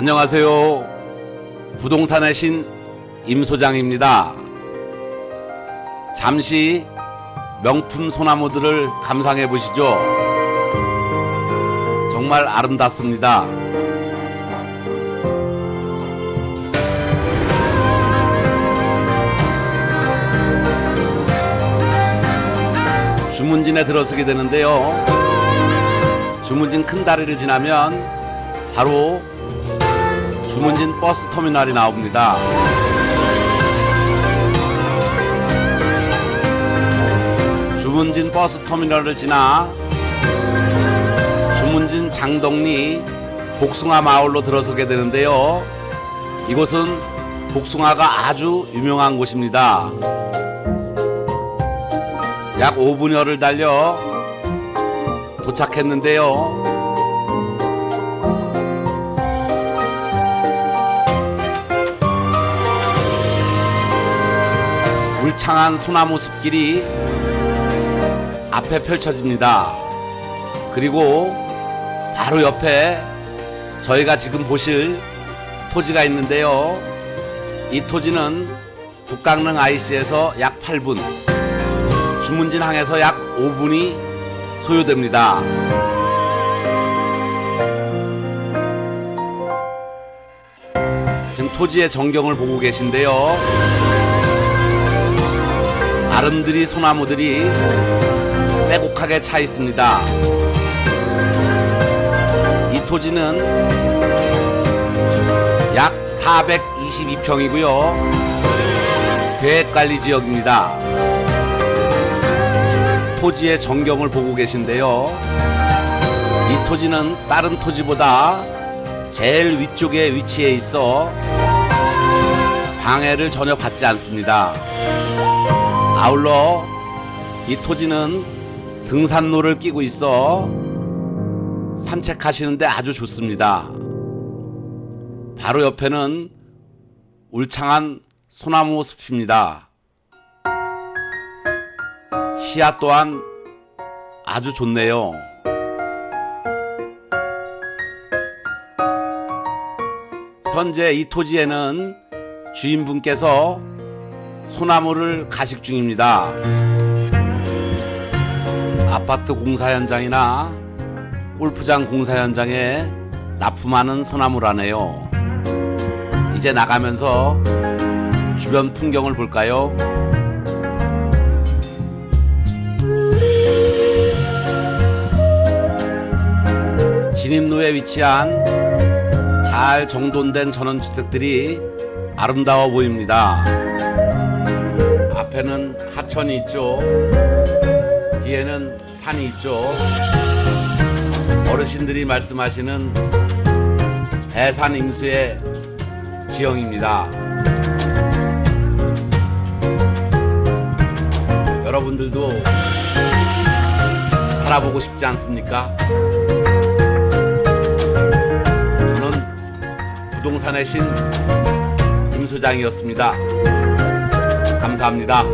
안녕하세요. 부동산의 신 임소장입니다. 잠시 명품 소나무들을 감상해 보시죠. 정말 아름답습니다. 주문진에 들어서게 되는데요. 주문진 큰 다리를 지나면 바로 주문진 버스 터미널이 나옵니다. 주문진 버스 터미널을 지나 주문진 장덕리 복숭아 마을로 들어서게 되는데요. 이곳은 복숭아가 아주 유명한 곳입니다. 약 5분여를 달려 도착했는데요. 울창한 소나무 숲길이 앞에 펼쳐집니다. 그리고 바로 옆에 저희가 지금 보실 토지가 있는데요. 이 토지는 북강릉 IC에서 약 8분, 주문진항에서 약 5분이 소요됩니다. 지금 토지의 전경을 보고 계신데요. 아름드리 소나무들이 빼곡하게 차 있습니다. 이 토지는 약 422평이고요. 계획관리 지역입니다. 토지의 전경을 보고 계신데요. 이 토지는 다른 토지보다 제일 위쪽에 위치해 있어 방해를 전혀 받지 않습니다. 아울러 이 토지는 등산로를 끼고 있어 산책하시는데 아주 좋습니다. 바로 옆에는 울창한 소나무 숲입니다. 시야 또한 아주 좋네요. 현재 이 토지에는 주인분께서 소나무를 가식 중입니다. 아파트 공사 현장이나 골프장 공사 현장에 납품하는 소나무라네요. 이제 나가면서 주변 풍경을 볼까요? 진입로에 위치한 잘 정돈된 전원주택들이 아름다워 보입니다. 앞에는 하천이 있죠. 뒤에는 산이 있죠. 어르신들이 말씀하시는 대산 임수의 지형입니다. 여러분들도 살아보고 싶지 않습니까? 저는 부동산의 신 임소장이었습니다. 감사합니다.